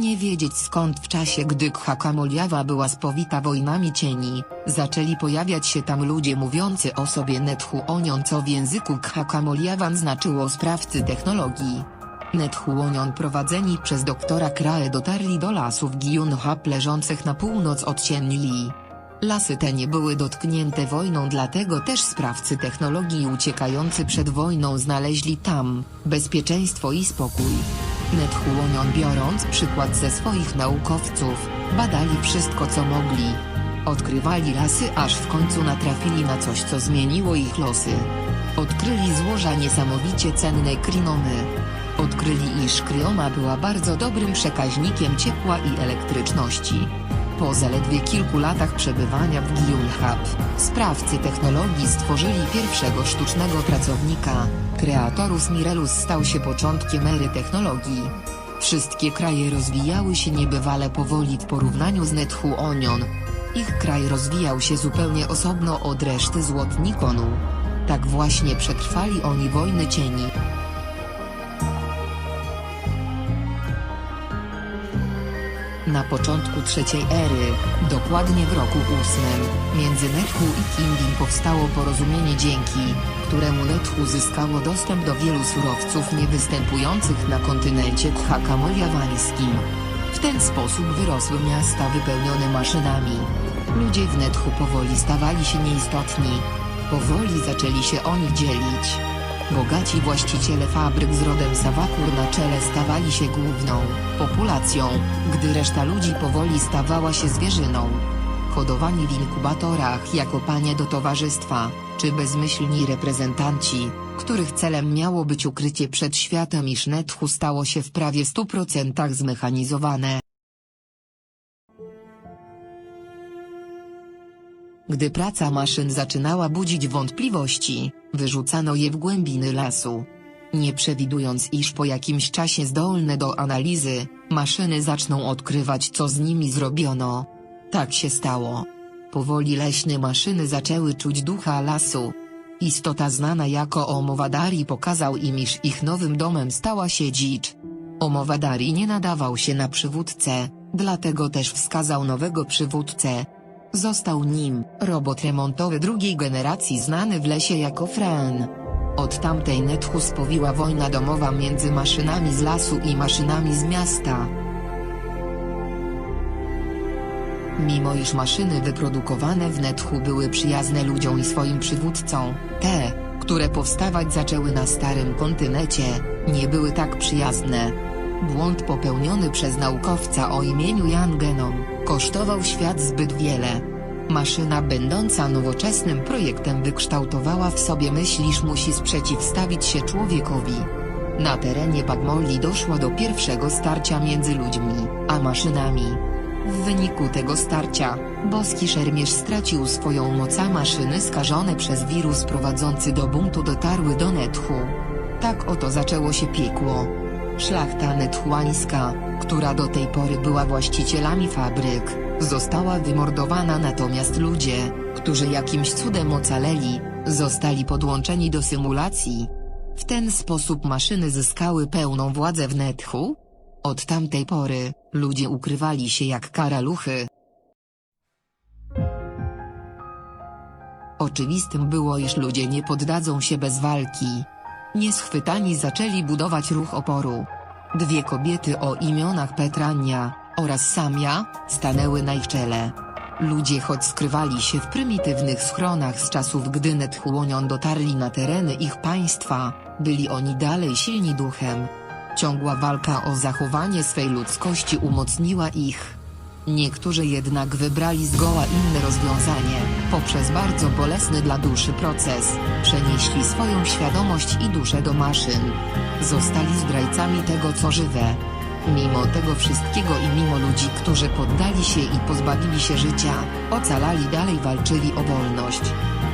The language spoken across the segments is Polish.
Nie wiedzieć skąd w czasie gdy Khakamoliawa była spowita wojnami cieni, zaczęli pojawiać się tam ludzie mówiący o sobie Nethuonion co w języku Khakamoliawan znaczyło sprawcy technologii. Nethuonion prowadzeni przez doktora Krae dotarli do lasów Giyunhap leżących na północ od Cienli. Lasy te nie były dotknięte wojną dlatego też sprawcy technologii uciekający przed wojną znaleźli tam bezpieczeństwo i spokój. Nethuonion biorąc przykład ze swoich naukowców, badali wszystko co mogli. Odkrywali lasy aż w końcu natrafili na coś co zmieniło ich losy. Odkryli złoża niesamowicie cennej krinomy. Odkryli iż kryoma była bardzo dobrym przekaźnikiem ciepła i elektryczności. Po zaledwie kilku latach przebywania w Giyunhap, sprawcy technologii stworzyli pierwszego sztucznego pracownika. Kreatorus Mirelus stał się początkiem ery technologii. Wszystkie kraje rozwijały się niebywale powoli w porównaniu z Nethuonion. Ich kraj rozwijał się zupełnie osobno od reszty Złotnikonu. Tak właśnie przetrwali oni wojny cieni. Na początku trzeciej ery, dokładnie w roku ósmym, między Nethu i Kindin powstało porozumienie dzięki, któremu Nethu zyskało dostęp do wielu surowców niewystępujących na kontynencie Khakamoliawańskim. W ten sposób wyrosły miasta wypełnione maszynami. Ludzie w Nethu powoli stawali się nieistotni. Powoli zaczęli się oni dzielić. Bogaci właściciele fabryk z rodem Sawakur na czele stawali się główną populacją, gdy reszta ludzi powoli stawała się zwierzyną. Hodowani w inkubatorach jako panie do towarzystwa, czy bezmyślni reprezentanci, których celem miało być ukrycie przed światem iż Nethu stało się w prawie 100% zmechanizowane. Gdy praca maszyn zaczynała budzić wątpliwości, wyrzucano je w głębiny lasu. Nie przewidując iż po jakimś czasie zdolne do analizy, maszyny zaczną odkrywać co z nimi zrobiono. Tak się stało. Powoli leśne maszyny zaczęły czuć ducha lasu. Istota znana jako Omowadari pokazał im iż ich nowym domem stała się dzicz. Omowadari nie nadawał się na przywódcę, dlatego też wskazał nowego przywódcę, Został nim robot remontowy drugiej generacji znany w lesie jako Fran. Od tamtej Nethu spowiła wojna domowa między maszynami z lasu i maszynami z miasta. Mimo iż maszyny wyprodukowane w Nethu były przyjazne ludziom i swoim przywódcom, te, które powstawać zaczęły na starym kontynecie, nie były tak przyjazne. Błąd popełniony przez naukowca o imieniu Jan Genom, kosztował świat zbyt wiele. Maszyna będąca nowoczesnym projektem wykształtowała w sobie myśl iż musi sprzeciwstawić się człowiekowi. Na terenie Bagmoli doszło do pierwszego starcia między ludźmi, a maszynami. W wyniku tego starcia, boski szermierz stracił swoją moc a maszyny skażone przez wirus prowadzący do buntu dotarły do Nethu. Tak oto zaczęło się piekło. Szlachta nethuańska, która do tej pory była właścicielami fabryk, została wymordowana natomiast ludzie, którzy jakimś cudem ocaleli, zostali podłączeni do symulacji. W ten sposób maszyny zyskały pełną władzę w Nethu. Od tamtej pory, ludzie ukrywali się jak karaluchy. Oczywistym było iż ludzie nie poddadzą się bez walki. Nieschwytani zaczęli budować ruch oporu. Dwie kobiety o imionach Petrania oraz Samia stanęły na ich czele. Ludzie choć skrywali się w prymitywnych schronach z czasów gdy Nethuonion dotarli na tereny ich państwa, byli oni dalej silni duchem. Ciągła walka o zachowanie swej ludzkości umocniła ich. Niektórzy jednak wybrali zgoła inne rozwiązanie, poprzez bardzo bolesny dla duszy proces, przenieśli swoją świadomość i duszę do maszyn. Zostali zdrajcami tego co żywe. Mimo tego wszystkiego i mimo ludzi, którzy poddali się i pozbawili się życia, ocalali dalej walczyli o wolność.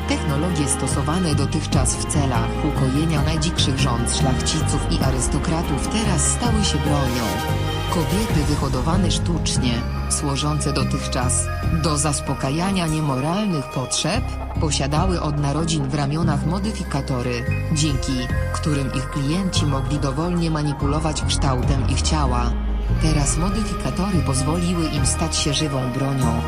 Technologie stosowane dotychczas w celach ukojenia najdzikszych rząd szlachciców i arystokratów teraz stały się bronią. Kobiety wyhodowane sztucznie, służące dotychczas do zaspokajania niemoralnych potrzeb, posiadały od narodzin w ramionach modyfikatory, dzięki którym ich klienci mogli dowolnie manipulować kształtem ich ciała. Teraz modyfikatory pozwoliły im stać się żywą bronią.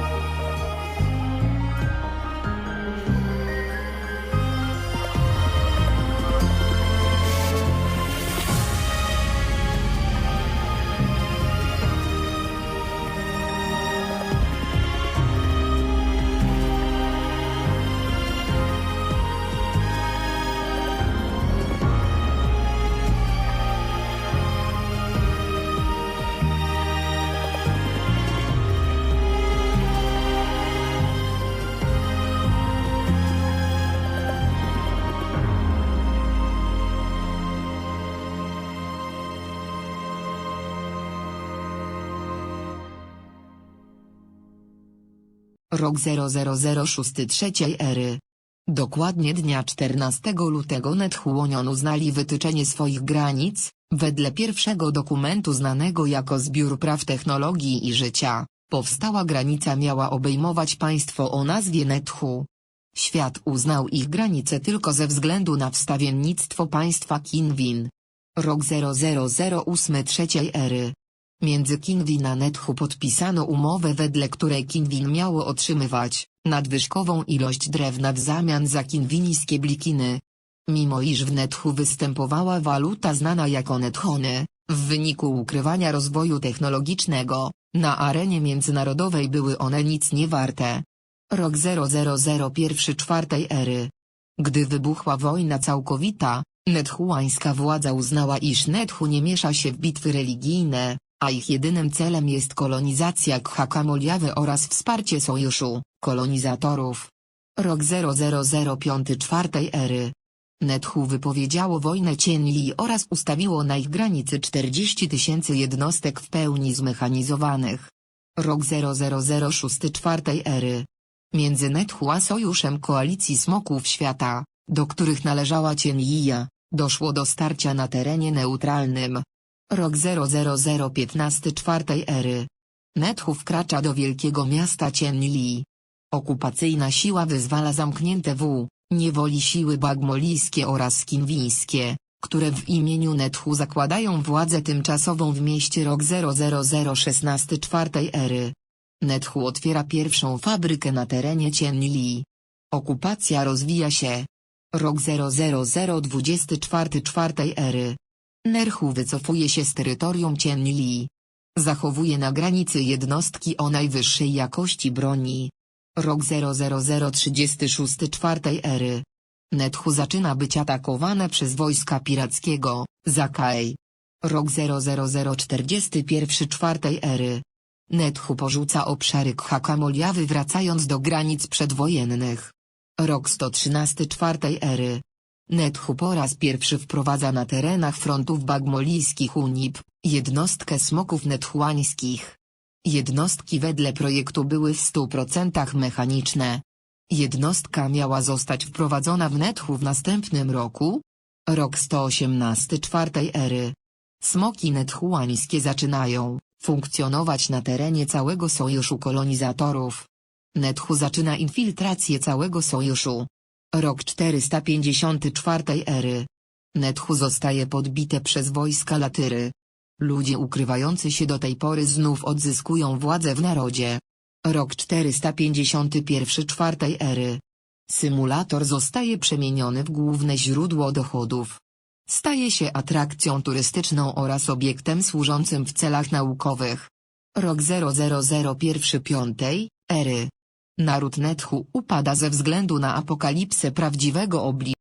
Rok 0006 trzeciej ery. Dokładnie dnia 14 lutego Nethuonion uznali wytyczenie swoich granic, wedle pierwszego dokumentu znanego jako Zbiór Praw Technologii i Życia. Powstała granica miała obejmować państwo o nazwie Nethu. Świat uznał ich granice tylko ze względu na wstawiennictwo państwa Kinwin. Rok 0008 trzeciej ery. Między Kinwin a Nethu podpisano umowę wedle której Kinwin miało otrzymywać nadwyżkową ilość drewna w zamian za kinwiniskie blikiny. Mimo iż w Nethu występowała waluta znana jako Nethony, w wyniku ukrywania rozwoju technologicznego, na arenie międzynarodowej były one nic nie warte. Rok 0001 czwartej ery. Gdy wybuchła wojna całkowita, nethuańska władza uznała iż Nethu nie miesza się w bitwy religijne, a ich jedynym celem jest kolonizacja Khakamoliawy oraz wsparcie sojuszu, kolonizatorów. Rok 0005 czwartej ery. Nethu wypowiedziało wojnę Cienli oraz ustawiło na ich granicy 40 tysięcy jednostek w pełni zmechanizowanych. Rok 0006 czwartej ery. Między Nethu a Sojuszem Koalicji Smoków Świata, do których należała Cienlija, doszło do starcia na terenie neutralnym. Rok 00015 czwartej ery. Nethu wkracza do wielkiego miasta Cienli. Okupacyjna siła wyzwala zamknięte w niewoli siły bagmolijskie oraz kinwińskie, które w imieniu Nethu zakładają władzę tymczasową w mieście rok 00016 czwartej ery. Nethu otwiera pierwszą fabrykę na terenie Cienli. Okupacja rozwija się. Rok 00024 czwartej ery. Nerhu wycofuje się z terytorium Cienli. Zachowuje na granicy jednostki o najwyższej jakości broni. Rok 00036 czwartej ery. Nethu zaczyna być atakowane przez wojska pirackiego, Zakai. Rok 00041 czwartej ery. Nethu porzuca obszary Khakamoliawy wracając do granic przedwojennych. Rok 113 czwartej ery. Nethu po raz pierwszy wprowadza na terenach frontów bagmolijskich UNIP, jednostkę smoków nethuańskich. Jednostki wedle projektu były w 100% mechaniczne. Jednostka miała zostać wprowadzona w Nethu w następnym roku. Rok 118 czwartej ery. Smoki nethuańskie zaczynają funkcjonować na terenie całego sojuszu kolonizatorów. Nethu zaczyna infiltrację całego sojuszu. Rok 454 ery. Nethu zostaje podbite przez wojska Latyry. Ludzie ukrywający się do tej pory znów odzyskują władzę w narodzie. Rok 451 czwartej ery. Symulator zostaje przemieniony w główne źródło dochodów. Staje się atrakcją turystyczną oraz obiektem służącym w celach naukowych. Rok 0001 piątej ery. Naród Nethu upada ze względu na apokalipsę prawdziwego oblicza.